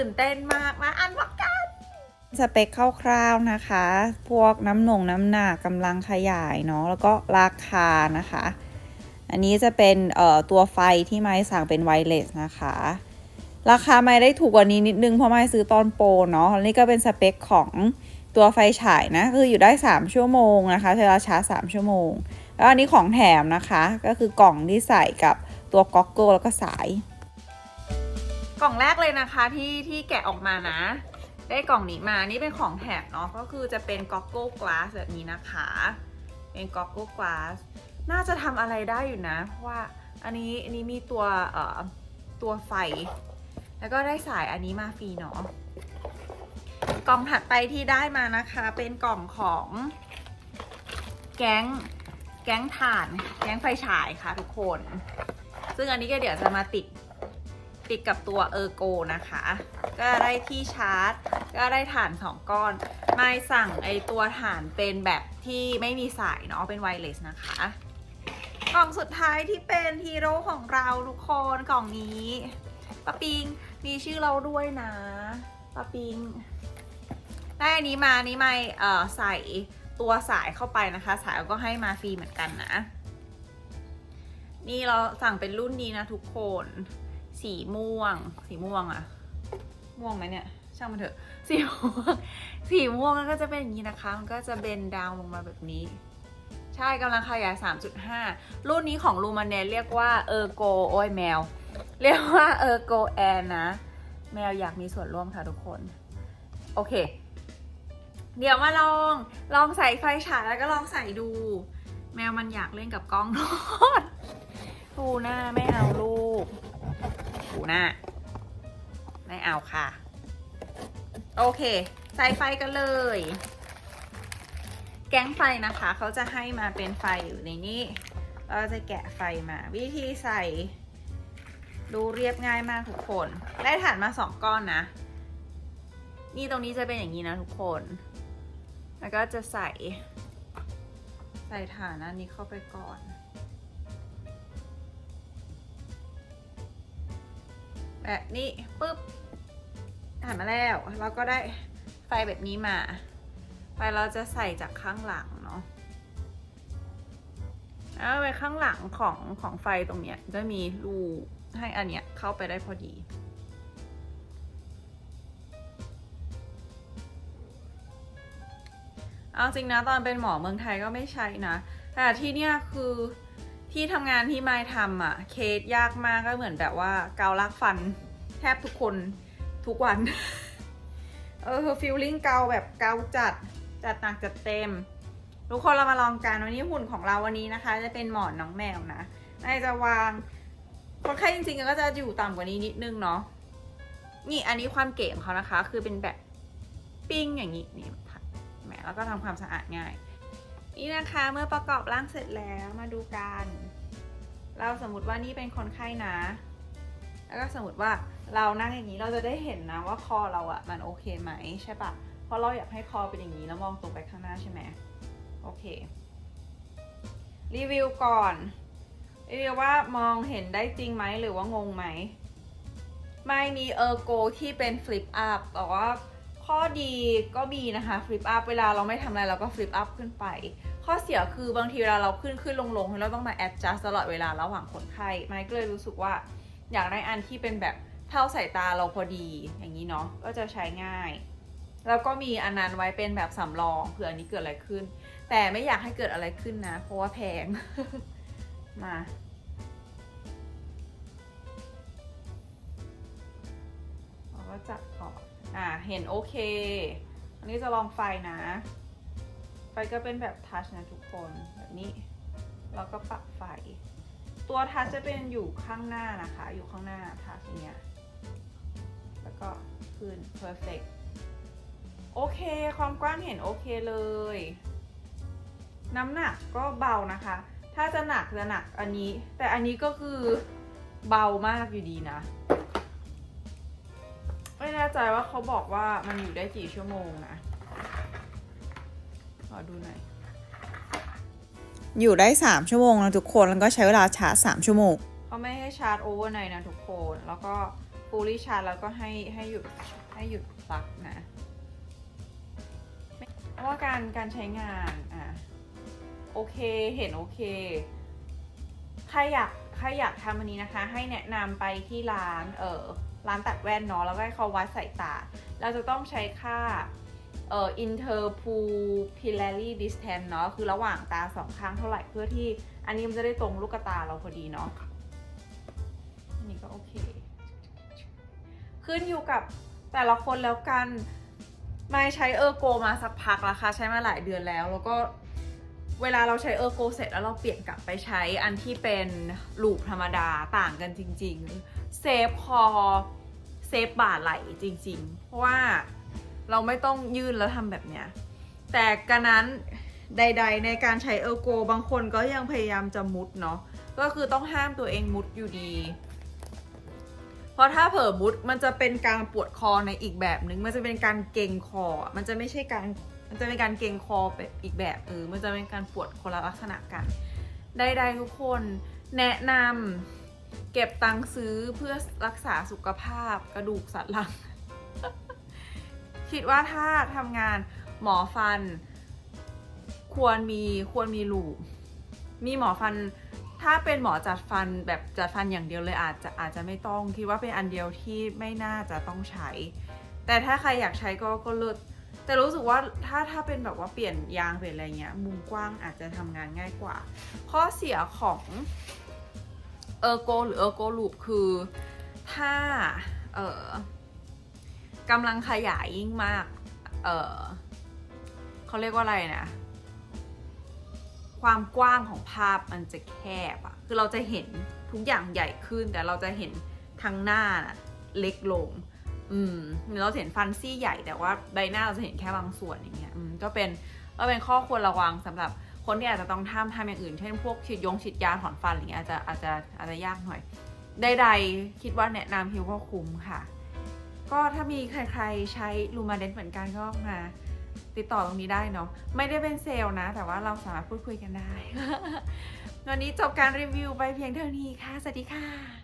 ตื่นเต้นมากมาอ่านประกัน สเปคคร่าวๆนะคะ พวกน้ำหนงน้ำหนักกำลังขยายเนาะแล้วก็ราคานะคะ อันนี้จะเป็นเอ่อตัวไฟที่ไม้สั่งเป็นไวเลสนะคะ ราคาไม่ได้ถูกกว่านี้นิดนึงเพราะไม่ซื้อตอนโปรเนาะนี่ก็เป็นสเปคของตัวไฟฉายนะคืออยู่ได้ 3 ชั่วโมงนะคะใช้เวลาชาร์จ3ชั่วโมง แล้วอันนี้ของแถมนะคะ ก็คือกล่องที่ใส่กับตัวก๊อกเกิลแล้วก็สาย กล่องแรกเลยนะคะที่ที่แกะออกมานะ ได้กล่องนี้มานี่เป็นของแถมเนาะก็คือจะเป็น Goggle Glass แบบนี้นะคะ เป็น Goggle Glass น่าจะทำอะไรได้อยู่นะ เพราะว่าอันนี้อันนี้มีตัวเอ่อตัวไฟ แล้วก็ได้สายอันนี้มาฟรีเนาะกล่องถัดไปที่ได้มานะคะ เป็นกล่องของแก๊งแก๊งถ่าน แก๊งไฟฉายค่ะทุกคน ซึ่งอันนี้ก็เดี๋ยวจะมาติด ติดกับตัวเออร์โกนะคะ ก็ได้ที่ชาร์จ ก็ได้ฐาน 2 ก้อน ไม่สั่งไอตัวฐานเป็นแบบที่ไม่มีสายเนาะเป็นไวเลสนะคะกล่องสุดท้ายที่เป็นฮีโร่ของเราทุกคนกล่องนี้ปะปิงมีชื่อเราด้วยนะปะปิงได้อันนี้มานี้ไม่เอ่อใส่ตัวสายเข้าไปนะคะ สายก็ให้มาฟรีเหมือนกันนะ นี่เราสั่งเป็นรุ่นนี้นะทุกคน สีม่วง สีม่วงอะม่วงไหมเนี่ย ช่างมันเถอะ สีม่วง สีม่วงก็จะเป็นอย่างนี้นะคะ มันก็จะเบนดาวลงมาแบบนี้ ใช่กำลังขยาย 3.5 รุ่นนี้ของลูมาเนเรียกว่าเออโกโอ้ยแมว เรียกว่าเออโกแอนนะ แมวอยากมีส่วนร่วมค่ะทุกคน โอเค เดี๋ยวมาลอง ลองใส่ไฟฉายแล้วก็ลองใส่ดู แมวมันอยากเล่นกับกล้องทอดทูหน้าไม่เอาลูก ถูหน้า ไม่เอาค่ะ โอเค ใส่ไฟกันเลย แก๊งไฟนะคะ เขาจะให้มาเป็นไฟอยู่ในนี้ เราจะแกะไฟมา วิธีใส่ดูเรียบง่ายมากทุกคน ได้ถ่านมาสองก้อนนะ นี่ตรงนี้จะเป็นอย่างนี้นะทุกคน แล้วก็จะใส่ ใส่ถ่านอันนี้เข้าไปก่อน แบบนี้ปุ๊บหันมาแล้ว เราก็ได้ไฟแบบนี้มา ไฟเราจะใส่จากข้างหลังเนาะแล้วไปข้างหลังของของไฟตรงเนี้ยจะมีรูให้อันเนี้ยเข้าไปได้พอดีเอาจริงนะตอนเป็นหมอเมืองไทยก็ไม่ใช่นะ แต่ที่เนี่ยคือ ที่ทำงานที่ไม่ทำอะเคสยากมากก็เหมือนแบบว่าเกาลักฟัน แทบทุกคนทุกวัน เออฟิลลิ่งเกาแบบเกาจัด จัดหนักจัดเต็ม ทุกคนเรามาลองกันวันนี้หุ่นของเราวันนี้นะคะ จะเป็นหมอนน้องแมวนะนายจะวางคนไข้จริงๆก็จะอยู่ต่ำกว่านี้นิดนึงเนาะนี่อันนี้ความเก๋ของเขานะคะ คือเป็นแบบปิ้งอย่างนี้นี่แหมแล้วก็ทำความสะอาดง่าย นี่นะคะเมื่อประกอบร่างเสร็จแล้วมาดูกัน เราสมมติว่านี่เป็นคนไข้นะ แล้วก็สมมติว่าเรานั่งอย่างนี้เราจะได้เห็นนะว่าคอเราอะมันโอเคไหมใช่ปะเพราะเราอยากให้คอเป็นอย่างนี้แล้วมองตรงไปข้างหน้าใช่ไหมโอเค รีวิวก่อนรีวิวว่ามองเห็นได้จริงไหมหรือว่างงไหมไม่มีเออร์โกที่เป็นฟลิปอัพแต่ว่า ข้อดีก็มีนะคะฟลิปอัพเวลาเราไม่ทำอะไรเราก็ฟลิปอัพขึ้นไป ข้อเสียคือบางทีเวลาเราขึ้นขึ้นลงลงเราต้องมาแอดจัสตลอดเวลาระหว่างคนไข้ไม่ก็เลยรู้สึกว่าอยากได้อันที่เป็นแบบเท่าสายตาเราพอดีอย่างนี้เนาะก็จะใช้ง่าย แล้วก็มีอันนั้นไว้เป็นแบบสำรองเผื่ออันนี้เกิดอะไรขึ้น แต่ไม่อยากให้เกิดอะไรขึ้นนะ เพราะว่าแพงมาเราก็จัดก่อน อ่าเห็นโอเค อันนี้จะลองไฟนะ ไฟก็เป็นแบบทัชนะทุกคนแบบนี้ แล้วก็ปรับไฟ ตัวทัชจะเป็นอยู่ข้างหน้านะคะ อยู่ข้างหน้าทัชอย่างเงี้ย แล้วก็ขึ้น perfect โอเค ความกว้างเห็นโอเคเลย น้ำหนักก็เบานะคะ ถ้าจะหนักจะหนักอันนี้ แต่อันนี้ก็คือเบามากอยู่ดีนะ แน่ใจว่าเขาบอกว่ามันอยู่ได้กี่ชั่วโมงนะ ขอดูหน่อย อยู่ได้ 3 ชั่วโมงนะทุกคนแล้วก็ใช้เวลาชาร์จ 3 ชั่วโมง เขาไม่ให้ชาร์จโอเวอร์ไนท์นะทุกคน แล้วก็ไฟ fully charge แล้วก็ให้ให้หยุดให้หยุดปลั๊กนะไม่เพราะว่าการการใช้งานอะโอเคเห็นโอเค ใครอยากใครอยากทำอันนี้นะคะ ให้แนะนำไปที่ร้านเออ ร้านตัดแว่นเนาะแล้วก็ให้เขาวัดสายตา เราจะต้องใช้ค่าเอ่อ interpupillary distance เนาะคือระหว่างตาสองข้างเท่าไหร่เพื่อที่อันนี้มันจะได้ตรงลูกตาเราพอดีเนาะอันนี้ก็โอเค ขึ้นอยู่กับแต่ละคนแล้วกันไม่ใช้เออร์โกมาสักพักแล้วค่ะ ใช้มาหลายเดือนแล้วแล้วก็ เวลาเราใช้เออร์โกเสร็จแล้วเราเปลี่ยนกลับไปใช้อันที่เป็นลูปธรรมดาต่างกันจริงๆ เซฟคอเซฟบ่าไหลจริงๆ เพราะว่าเราไม่ต้องยื่นแล้วทำแบบเนี้ย แต่การนั้นใด ๆ ในการใช้เออร์โกบางคนก็ยังพยายามจะมุดเนาะ ก็คือต้องห้ามตัวเองมุดอยู่ดี เพราะถ้าเผลอมุดมันจะเป็นการปวดคอในอีกแบบหนึ่งมันจะเป็นการเกร็งคอ มันจะไม่ใช่การ มันจะเป็นการเกรงคอแบบอีกแบบเออ มันจะเป็นการปวดคนละลักษณะกันใดๆทุกคนแนะนำเก็บตังค์ซื้อเพื่อรักษาสุขภาพกระดูกสันหลัง คิดว่าถ้าทำงานหมอฟัน ควรมีควรมีลูปมีหมอฟันถ้าเป็นหมอจัดฟันแบบจัดฟันอย่างเดียวเลยอาจจะอาจจะไม่ต้องคิดว่าเป็นอันเดียวที่ไม่น่าจะต้องใช้ แต่ถ้าใครอยากใช้ก็ก็เลิศ แต่รู้สึกว่าถ้าถ้าเป็นแบบว่าเปลี่ยนยางเปลี่ยนอะไรเงี้ยมุมกว้างอาจจะทำงานง่ายกว่า ข้อเสียของเออโกหรือเออโกลูปคือถ้าเออกำลังขยายยิ่งมาก เออเขาเรียกว่าอะไรนะความกว้างของภาพมันจะแคบอะคือเราจะเห็นทุกอย่างใหญ่ขึ้น แต่เราจะเห็นทางหน้านะเล็กลง อืมเราเห็นฟันซี่ใหญ่แต่ว่าใบหน้าเราจะเห็นแค่บางส่วนอย่างเงี้ยอืมก็เป็นก็เป็นข้อควรระวังสำหรับคนที่อาจจะต้องทำทำอย่างอื่น เช่นพวกฉีดยงฉีดยาถอนฟันอะไรเงี้ยอาจจะอาจจะอาจจะยากหน่อยใดๆคิดว่าแนะนำฮิวก็คุ้มค่ะ ก็ถ้ามีใครๆใช้ลูมาเดนเหมือนกันก็มาติดต่อตรงนี้ได้เนาะไม่ได้เป็นเซลล์นะ แต่ว่าเราสามารถพูดคุยกันได้ วันนี้จบการรีวิวไปเพียงเท่านี้ค่ะ สวัสดีค่ะ